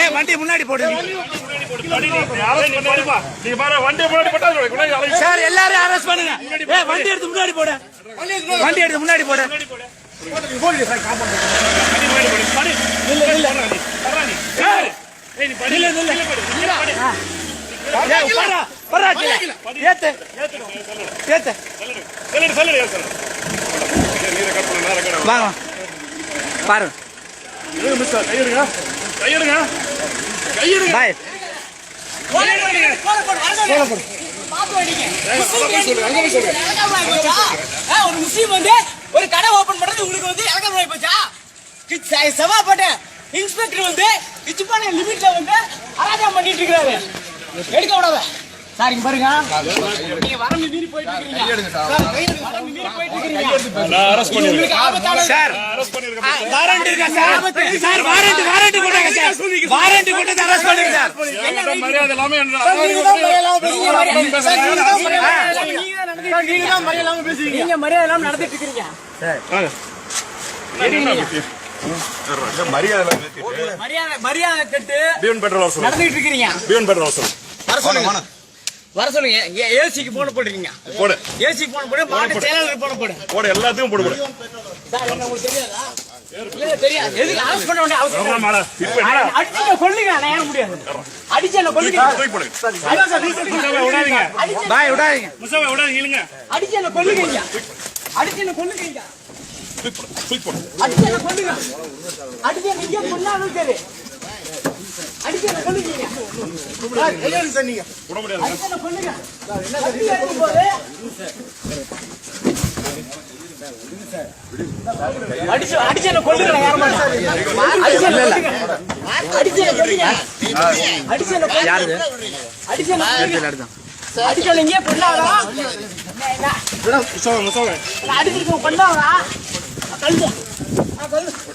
ஏய் வண்டி முன்னாடி போடு. சார் எல்லாரும் அரெஸ்ட் பண்ணுங்க. ஏய் வண்டி எடுத்து முன்னாடி போடு. வண்டி எடுத்து முன்னாடி போடு. சார் நில்லு, நில்லு. ஏய், பாய். ஒரு முஸ்லீம் வந்து ஒரு கடை ஓபன் பண்றது உங்களுக்கு வந்து இலக்கம் போச்சா? செவாப்பட்ட இன்ஸ்பெக்டர் வந்து இச்சுப்பான லிமிட்ல வந்து அராஜகம் பண்ணிட்டு இருக்காரு. எடுக்க விடாத. சார் இங்க பாருங்க. நீங்க வரம்பு மீறி போயிட்டு இருக்கீங்க. சார், வரம்பு மீறி போயிட்டு இருக்கீங்க. இது உங்களுக்கு ஆபத்தான சார் வாரண்ட் இருக்கா சார்? சார் வாரண்ட் வாரண்ட் கொண்டாங்க சார் வாரண்ட் கொண்டு அரெஸ்ட் பண்ணுங்க சார் நீங்க மரியாதை இல்லாம நடந்துட்டு இருக்கீங்க. மரியாதை மரியாதை கட்டு நடந்துட்டு இருக்கீங்க. வர சொல்லுங்க. ஏசிக்கு போன போடுறீங்க போடு. ஏசிக்கு போன போடு மாட்டு செயலாளருக்கு போன போடு. போடு எல்லாத்தையும் போடு போடு. சார் என்ன உங்களுக்கு தெரியாதா? அடிச்சு என்ன கொல்லுங்க நான் ஏற முடியாது அடிச்சு அடிச்சு என்ன கொல்லுங்க போடு அடிச்சு என்ன கொல்லுங்க அடிச்சு என்ன கொல்லுங்க அடிச்சு என்ன கொல்லுங்க கத்தி எடுக்கும் போது அடிச்சு அடிச்சு என்ன